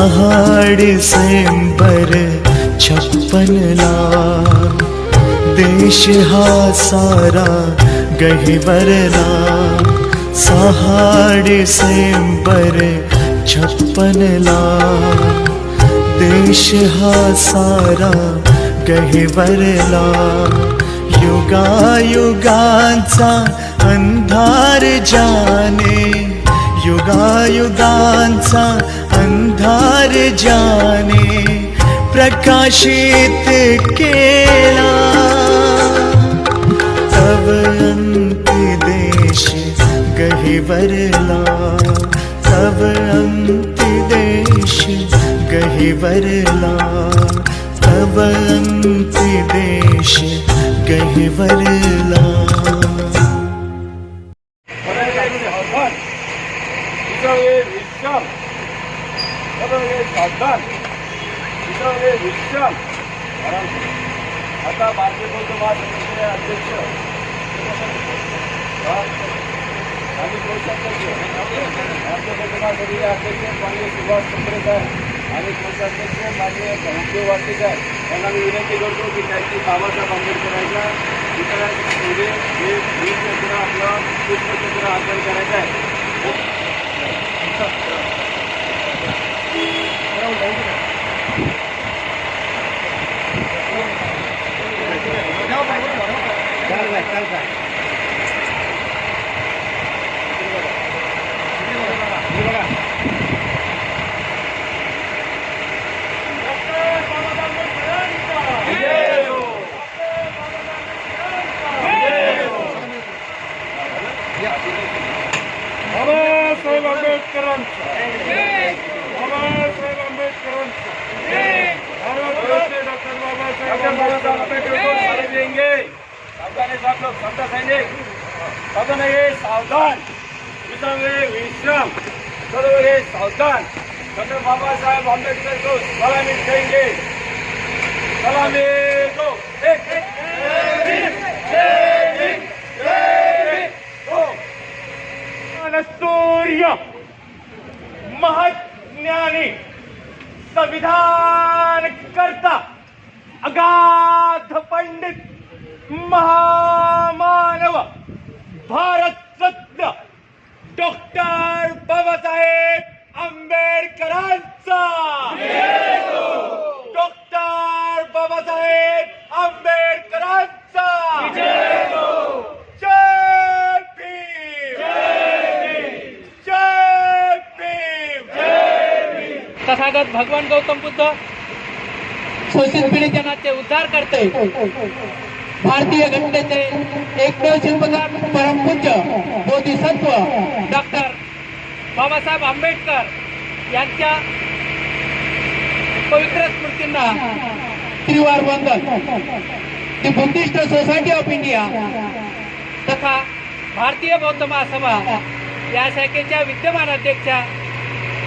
पहाड़ से पर छप्पन लाख देश हा सारा गहिवरला. सहाड सेंबर छप्पन लाख देश हा सारा गहिवरला. युगायुगांचा अंधार जाने. युगायुगांचा अंधार जाने प्रकाशित केला। तव अंत देश गहिवरला तव अंत देश गहिवरला तव अंत देश गहिवरला आणि अध्यक्ष माननीय सुभाष चंद्र साहेब आणि कोषाध्यक्ष माननीय धनंजय वाटे साहेब यांना मी विनंती करतो की त्यांची बाबासाहेब आंबेडकरांच्या पुढे हे वीरचंद्र आपलं पुष्पचंद्र अर्पण करायचं आहे बाबासाहेब आंबेडकरांचा बाबासाहेब आंबेडकरांचा भारतरत्न डॉक्टर बाबासाहेब आंबेडकर सारे देंगे सावधान है सब लोग समझा सैनिक सावधान है सावधान विश्राम है विश्राम सर्व है सावधान डॉक्टर बाबा साहेब आम्बेडकर को सलामी कहेंगे सलामी दो एक एक जय भीम, जय भीम, जय भीम, दो सूर्य महाज्ञानी संविधान करता अगाध पंडित महामानव भारत रत्न डॉक्टर बाबासाहेब आंबेडकरांचा डॉक्टर बाबासाहेब आंबेडकरांचा. जय भीम. जय भीम. तथागत भगवान गौतम बुद्ध शोषित पीडित जनाचे उद्धार करते. भारतीय घटनेचे एकमेव शिल्पकार परमपूज्य बोधिसत्व डॉक्टर बाबासाहेब आंबेडकर. यांच्या पवित्र स्मृतींना त्रिवार वंदन. The Buddhist society of India तथा भारतीय बौद्ध महासभा या शाखेच्या विद्यमान अध्यक्षा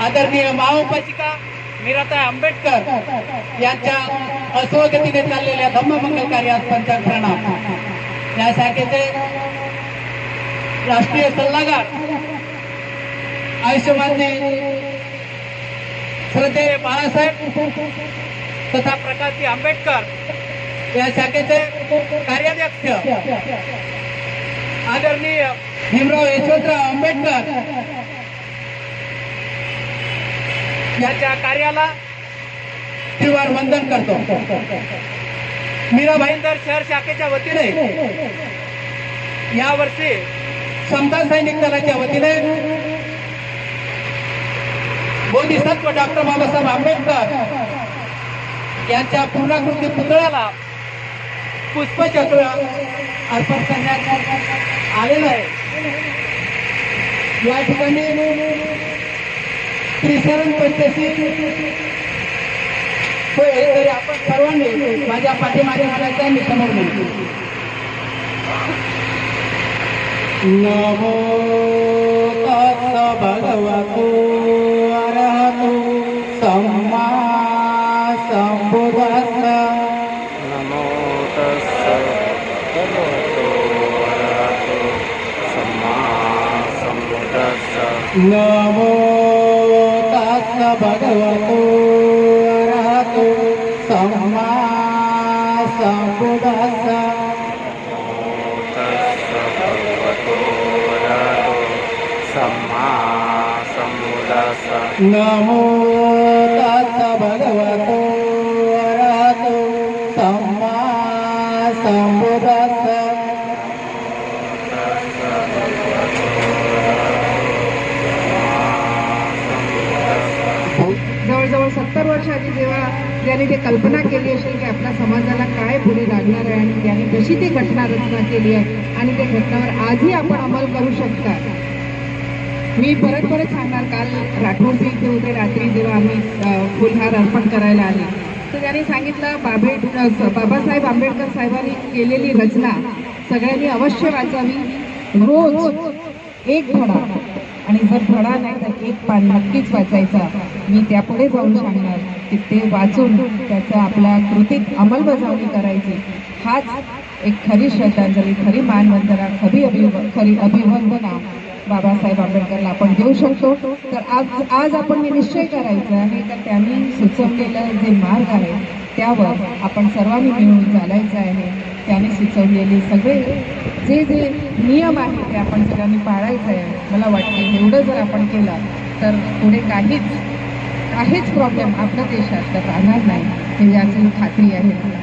आदरणीय महाउपासिका मीराताई आंबेडकर यांच्या अस्वगतीने चाललेल्या धम्ममंगल कार्यास पंचांग प्रणाम या शाखेचे राष्ट्रीय सल्लागार आयुष्यमानजी श्रद्धे बाळासाहेब तथा प्रकाशजी आंबेडकर या शाखेचे कार्याध्यक्ष. आदरणीय भीमराव यशवंतराव आंबेडकर याच्या कार्याला त्रिवार वंदन करतो. मीरा भाईंदर शहर शाखेच्या वतीने यावर्षी समता सैनिक दलाच्या वतीने बोधिसत्व डॉक्टर बाबासाहेब आंबेडकर यांच्या पूर्णाकृती पुतळ्याला पुष्पचक्र अर्पण करण्यात आलेलं आहे. या ठिकाणी त्रिशरण पंचशी होय तरी आपण सर्वांनी माझ्या पाठीमागे म्हणायचं मी समोर म्हणतो. नमो भगवतो. Namo Tassa Bhagavato Arahato Samma Sambuddhasa Namo Tassa Bhagavato Arahato Samma Sambuddhasa वर्ष आधी जेव्हा ज्याने ते कल्पना केली असेल की आपल्या समाजाला काय पुढे लागणार आहे आणि त्यांनी कशी ती घटना रचना केली आहे आणि त्या घटनावर आजही आपण अंमल करू शकता. मी परत परत सांगणार काल राठोडजी इथे होते रात्री जेव्हा आम्ही फुलहार अर्पण करायला आले. तर त्यांनी सांगितलं बाबे बाबासाहेब आंबेडकर साहेबांनी केलेली रचना सगळ्यांनी अवश्य वाचावी. रोज एक धडा. आणि जर धडा नाही तर एक पान नक्कीच वाचायचा. मी त्यापुढे जाऊन सांगणार की ते वाचून त्याचा आपल्या कृतीत अंमलबजावणी करायची. हाच एक खरी श्रद्धांजली खरी मानवंदना खरी अभिव खरी अभिवंदना बाबासाहेब आंबेडकरला आपण देऊ शकतो. तर आज आज आपण हे निश्चय करायचा आहे. तर त्यांनी सुचवलेलं जे मार्ग आहे त्यावर आपण सर्वांनी मिळून चालायचं आहे. त्यांनी सुचवलेले सगळे जे जे नियम आहेत ते आपण सगळ्यांनी पाळायचं आहे. मला वाटते एवढं जर आपण केलं तर पुढे काहीच काहीच प्रॉब्लेम आपल्या देशात तर राहणार नाही. हे याची खात्री आहे मला.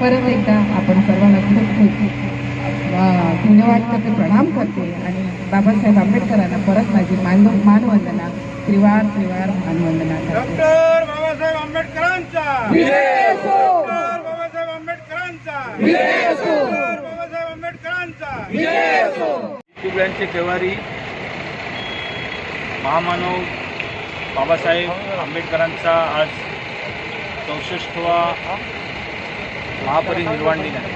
परत एकदा आपण सर्वांना खूप खूप धन्यवाद करते प्रणाम करते. आणि बाबासाहेब आंबेडकरांना परत माझी मान मानवंदना त्रिवार त्रिवार मानवंदना करते. डॉक्टर बाबासाहेब आंबेडकरांचा! आंबेडकरांचा. केवारी महामानव बाबासाहेब आंबेडकरांचा आज चौसष्टवा महापरिनिर्वाण दिन आहे.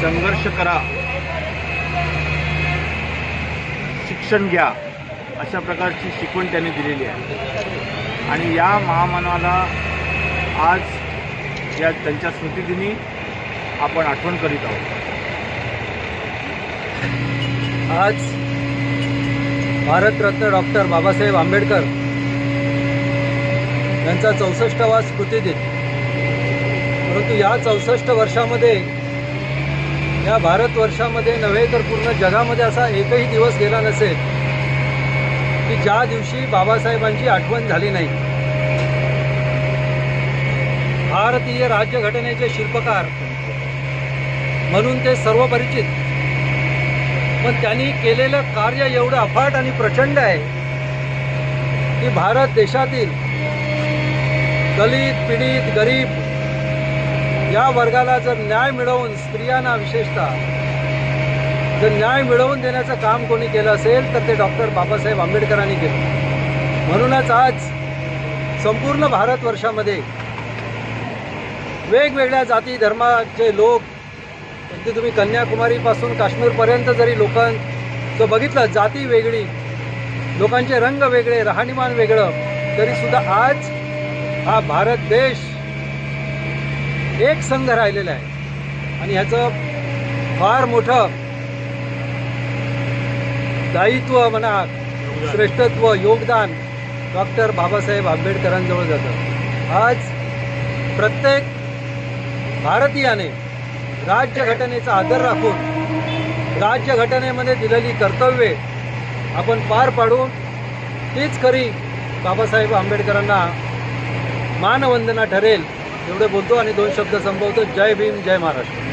संघर्ष करा. शिक्षण घ्या. अशा प्रकारची शिकवण त्यांनी दिलेली आहे. आणि या महामानवाला आज या त्यांच्या स्मृतिदिनी आपण आठवण करीत आहोत. आज भारतरत्न डॉक्टर बाबासाहेब आंबेडकर यांचा चौसष्टवा स्मृतिदिन. परंतु या चौसष्ट वर्षामध्ये या भारतवर्षामध्ये नव्हे तर पूर्ण जगामध्ये असा एकही दिवस गेला नसेल की ज्या दिवशी बाबासाहेबांची आठवण झाली नाही. भारतीय राज्यघटनेचे शिल्पकार म्हणून ते सर्व परिचित. पण त्यांनी केलेलं कार्य एवढं अफाट आणि प्रचंड आहे की भारत देशातील दलित पीडित गरीब या वर्गाला जर न्याय मिळवून स्त्रियांना विशेषतः जर न्याय मिळवून देण्याचं काम कोणी केलं असेल तर ते डॉक्टर बाबासाहेब आंबेडकरांनी केलं. म्हणूनच आज संपूर्ण भारतवर्षामध्ये वेगवेगळ्या जाती धर्माचे लोक अगदी तुम्ही कन्याकुमारीपासून काश्मीरपर्यंत जरी लोकांचं बघितलं जाती वेगळी लोकांचे रंग वेगळे राहणीमान वेगळं तरीसुद्धा आज हा भारत देश एक संघ राहिलेला आहे. आणि ह्याचं फार मोठं दायित्व म्हणा श्रेष्ठत्व योगदान डॉक्टर बाबासाहेब आंबेडकरांजवळ जातं. आज प्रत्येक भारतीयाने राज्यघटनेचा आदर राखून राज्यघटनेमध्ये दिलेली कर्तव्ये आपण पार पाडून तीच खरी बाबासाहेब आंबेडकरांना मानवंदना ठरेल एवढं बोलतो आणि दोन शब्द संपवतो. जय भीम जय महाराष्ट्र.